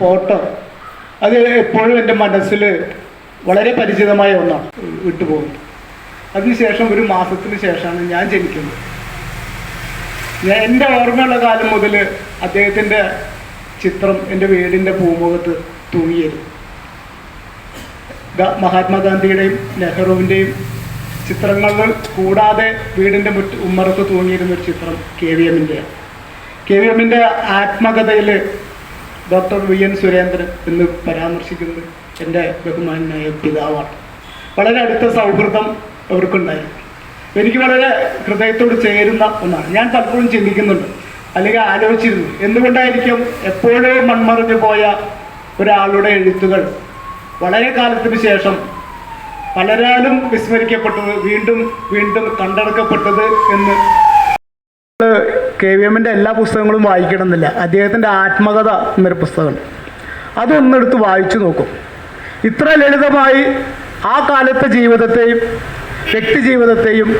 Photo. അത് എപ്പോഴും എന്റെ മനസ്സിൽ വളരെ പരിചിതമായ ഒന്നാണ്. വിട്ടുപോകുന്നത് അതിനുശേഷം ഒരു മാസത്തിന് ശേഷമാണ് ഞാൻ ജനിക്കുന്നത്. ഞാൻ എന്റെ ഓർമ്മയുള്ള കാലം മുതൽ അദ്ദേഹത്തിന്റെ ചിത്രം എന്റെ വീടിന്റെ പൂമുഖത്ത് തൂങ്ങിയിരുന്നു ഗ- മഹാത്മാഗാന്ധിയുടെയും നെഹ്റുവിന്റെയും ചിത്രങ്ങൾ കൂടാതെ വീടിന്റെ മുറ്റ ഉമ്മറത്ത് തൂങ്ങിയിരുന്ന ഒരു ചിത്രം കെ വി എമ്മിന്റെയാണ്. കെ വി എമ്മിന്റെ ആത്മകഥയിൽ ഡോക്ടർ വി എൻ സുരേന്ദ്രൻ എന്ന് പരാമർശിക്കുന്നത് എന്റെ ബഹുമാനായ പിതാവാണ്. വളരെ അടുത്ത സൗഹൃദം അവർക്കുണ്ടായി. എനിക്ക് വളരെ ഹൃദയത്തോട് ചേരുന്ന ഒന്നാണ്. ഞാൻ പലപ്പോഴും ചിന്തിക്കുന്നുണ്ട് അല്ലെങ്കിൽ ആലോചിച്ചിരുന്നു എന്തുകൊണ്ടായിരിക്കും എപ്പോഴോ മൺമറിഞ്ഞു പോയ ഒരാളുടെ എഴുത്തുകൾ വളരെ കാലത്തിന് ശേഷം പലരാലും വിസ്മരിക്കപ്പെട്ടത് വീണ്ടും വീണ്ടും കണ്ടെടുക്കപ്പെട്ടത് എന്ന് കെ വി എമ്മിന്റെ എല്ലാ പുസ്തകങ്ങളും വായിക്കണമെന്നില്ല. അദ്ദേഹത്തിന്റെ ആത്മകഥ എന്നൊരു പുസ്തകം. അതൊന്നെടുത്ത് വായിച്ചു നോക്കും. ഇത്ര ലളിതമായി ആ കാലത്തെ ജീവിതത്തെയും വ്യക്തി ജീവിതത്തെയും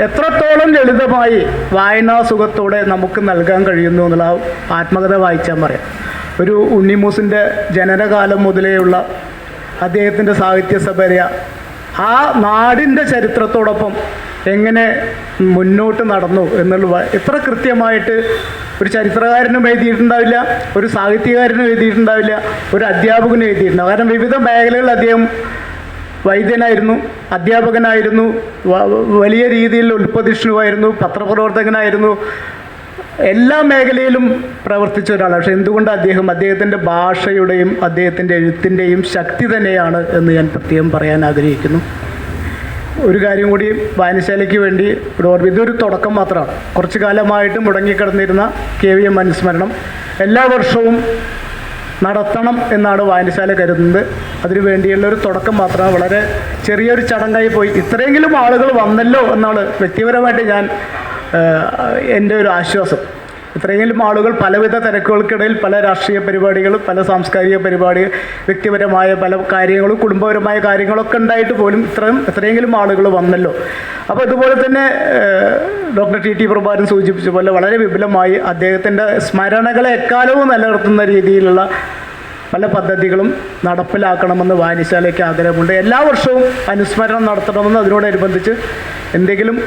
എത്രത്തോളം ലളിതമായി വായനാ സുഖത്തോടെ നമുക്ക് നൽകാൻ കഴിയുന്നു എന്നുള്ള ആത്മകഥ വായിച്ചാൽ പറയാം. ഒരു ഉണ്ണിമൂസിന്റെ ജനനകാലം മുതലേയുള്ള അദ്ദേഹത്തിന്റെ സാഹിത്യ സഭരയ ആ നാടിന്റെ ചരിത്രത്തോടൊപ്പം എങ്ങനെ മുന്നോട്ട് നടന്നു എന്നുള്ള എത്ര കൃത്യമായിട്ട് ഒരു ചരിത്രകാരനും എഴുതിയിട്ടുണ്ടാവില്ല ഒരു സാഹിത്യകാരനും എഴുതിയിട്ടുണ്ടാവില്ല ഒരു അധ്യാപകനും എഴുതിയിട്ടുണ്ടാവും കാരണം വിവിധ മേഖലകളിൽ അദ്ദേഹം വൈദ്യനായിരുന്നു അധ്യാപകനായിരുന്നു വലിയ രീതിയിൽ ഉൽപ്പതിഷ്ണുവായിരുന്നു പത്രപ്രവർത്തകനായിരുന്നു. എല്ലാ മേഖലയിലും പ്രവർത്തിച്ച ഒരാളാണ്. പക്ഷെ എന്തുകൊണ്ട് അദ്ദേഹം അദ്ദേഹത്തിന്റെ ഭാഷയുടെയും അദ്ദേഹത്തിന്റെ എഴുത്തിന്റെയും ശക്തി തന്നെയാണ് എന്ന് ഞാൻ പ്രത്യേകം പറയാൻ ആഗ്രഹിക്കുന്നു. ഒരു കാര്യം കൂടി വായനശാലയ്ക്ക് വേണ്ടി ഇവിടെ ഓർമ്മ ഇതൊരു തുടക്കം മാത്രമാണ്. കുറച്ചു കാലമായിട്ട് മുടങ്ങിക്കിടന്നിരുന്ന കെ വി എം അനുസ്മരണം എല്ലാ വർഷവും നടത്തണം എന്നാണ് വായനശാല കരുതുന്നത്. അതിനു വേണ്ടിയുള്ള ഒരു തുടക്കം മാത്രമാണ്. വളരെ ചെറിയൊരു ചടങ്ങായി പോയി. ഇത്രയെങ്കിലും ആളുകൾ വന്നല്ലോ എന്നാണ് വ്യക്തിപരമായിട്ട് ഞാൻ എന്റെ ഒരു ആശ്വാസം. ഇത്രയെങ്കിലും ആളുകൾ പലവിധ തിരക്കുകൾക്കിടയിൽ പല രാഷ്ട്രീയ പരിപാടികളും പല സാംസ്കാരിക പരിപാടികൾ വ്യക്തിപരമായ പല കാര്യങ്ങളും കുടുംബപരമായ കാര്യങ്ങളൊക്കെ ഉണ്ടായിട്ട് പോലും ഇത്രയും ഇത്രയെങ്കിലും ആളുകൾ വന്നല്ലോ. അപ്പോൾ ഇതുപോലെ തന്നെ ഡോക്ടർ ടി ടി പ്രഭാരൻ സൂചിപ്പിച്ച പോലെ വളരെ വിപുലമായി അദ്ദേഹത്തിന്റെ സ്മരണകളെ എക്കാലവും നിലനിർത്തുന്ന രീതിയിലുള്ള പല പദ്ധതികളും നടപ്പിലാക്കണമെന്ന് വായനശാലയ്ക്ക് ആഗ്രഹമുണ്ട്. എല്ലാ വർഷവും അനുസ്മരണം നടത്തണമെന്ന് അതിനോടനുബന്ധിച്ച് എന്തെങ്കിലും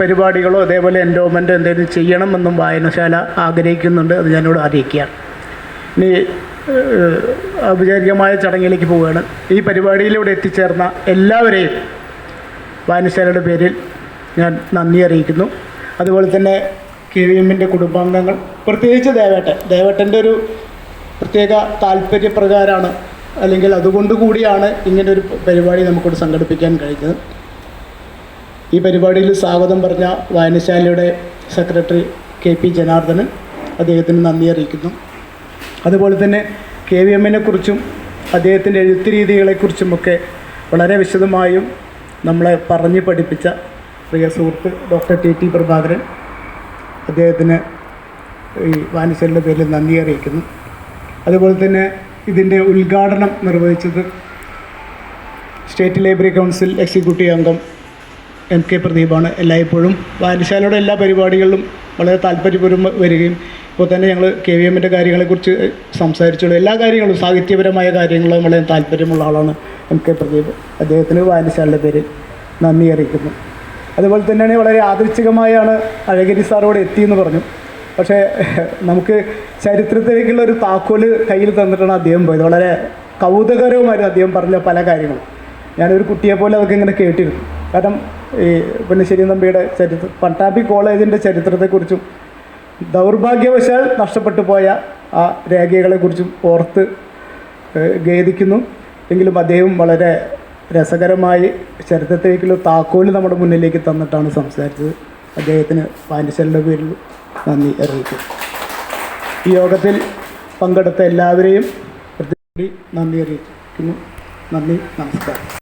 പരിപാടികളോ അതേപോലെ എൻഡോമെന്റോ എന്തെങ്കിലും ചെയ്യണമെന്നും വായനശാല ആഗ്രഹിക്കുന്നുണ്ട്. അത് ഞാനോട് അറിയിക്കുകയാണ്. ഇനി ഔപചാരികമായ ചടങ്ങിലേക്ക് പോവുകയാണ്. ഈ പരിപാടിയിലൂടെ എത്തിച്ചേർന്ന എല്ലാവരെയും വായനശാലയുടെ പേരിൽ ഞാൻ നന്ദി അറിയിക്കുന്നു. അതുപോലെ തന്നെ കെ വി എമ്മിന്റെ കുടുംബാംഗങ്ങൾ പ്രത്യേകിച്ച് ദേവേട്ടൻ. ദേവേട്ടന്റെ ഒരു പ്രത്യേക താല്പര്യപ്രകാരമാണ് അല്ലെങ്കിൽ അതുകൊണ്ടുകൂടിയാണ് ഇങ്ങനെ ഒരു പരിപാടി നമുക്കിവിടെ സംഘടിപ്പിക്കാൻ കഴിഞ്ഞത്. ഈ പരിപാടിയിൽ സ്വാഗതം പറഞ്ഞ വായനശാലയുടെ സെക്രട്ടറി കെ പി ജനാർദ്ദനൻ അദ്ദേഹത്തിന് നന്ദി അറിയിക്കുന്നു. അതുപോലെ തന്നെ കെ വി എമ്മിനെ കുറിച്ചും അദ്ദേഹത്തിന്റെ എഴുത്ത് രീതികളെക്കുറിച്ചുമൊക്കെ വളരെ വിശദമായും നമ്മളെ പറഞ്ഞ് പഠിപ്പിച്ച പ്രിയ സുഹൃത്ത് ഡോക്ടർ ടി ടി പ്രഭാകരൻ അദ്ദേഹത്തിന് ഈ വായനശാലയുടെ പേരിൽ നന്ദി അറിയിക്കുന്നു. അതുപോലെ തന്നെ ഇതിന്റെ ഉദ്ഘാടനം നിർവഹിച്ചത് സ്റ്റേറ്റ് ലൈബ്രറി കൗൺസിൽ എക്സിക്യൂട്ടീവ് അംഗം എം കെ പ്രദീപാണ് എല്ലായ്പ്പോഴും വായനശാലയുടെ എല്ലാ പരിപാടികളിലും വളരെ താല്പര്യപൂർവം വരികയും ഇപ്പോൾ തന്നെ ഞങ്ങൾ കെ വി എമ്മിന്റെ കാര്യങ്ങളെക്കുറിച്ച് സംസാരിച്ചുള്ളൂ എല്ലാ കാര്യങ്ങളും സാഹിത്യപരമായ കാര്യങ്ങളും വളരെ താല്പര്യമുള്ള ആളാണ് എം കെ പ്രദീപ്. അദ്ദേഹത്തിന് വായനശാലയുടെ പേര് നന്ദി അറിയിക്കുന്നു. അതുപോലെ തന്നെയാണ് വളരെ ആദർശികമായാണ് അഴഗിരി സാറോട് എത്തിയെന്ന് പറഞ്ഞു. പക്ഷേ നമുക്ക് ചരിത്രത്തിലേക്കുള്ള ഒരു താക്കോൽ കയ്യിൽ തന്നിട്ടാണ് അദ്ദേഹം പോയത്. വളരെ കൗതുകരവുമായിരുന്നു അദ്ദേഹം പറഞ്ഞ പല കാര്യങ്ങളും. ഞാനൊരു കുട്ടിയെ പോലെ അതൊക്കെ ഇങ്ങനെ കേട്ടിരുന്നു. കാരണം ഈ പൊന്നശ്ശേരി നമ്പിയുടെ ചരിത്ര പട്ടാമ്പി കോളേജിന്റെ ചരിത്രത്തെക്കുറിച്ചും ദൗർഭാഗ്യവശാൽ നഷ്ടപ്പെട്ടു പോയ ആ രേഖകളെക്കുറിച്ചും ഓർത്ത് ഖേദിക്കുന്നു. എങ്കിലും അദ്ദേഹം വളരെ രസകരമായി ചരിത്രത്തിലേക്കുള്ള താക്കോൽ നമ്മുടെ മുന്നിലേക്ക് തന്നിട്ടാണ് സംസാരിച്ചത്. അദ്ദേഹത്തിന് പാൻഡിശലിന്റെ പേരിൽ നന്ദി അറിയിക്കും ഈ യോഗത്തിൽ പങ്കെടുത്ത എല്ലാവരെയും പ്രത്യേകം നന്ദി അറിയിക്കുന്നു. നന്ദി നമസ്കാരം.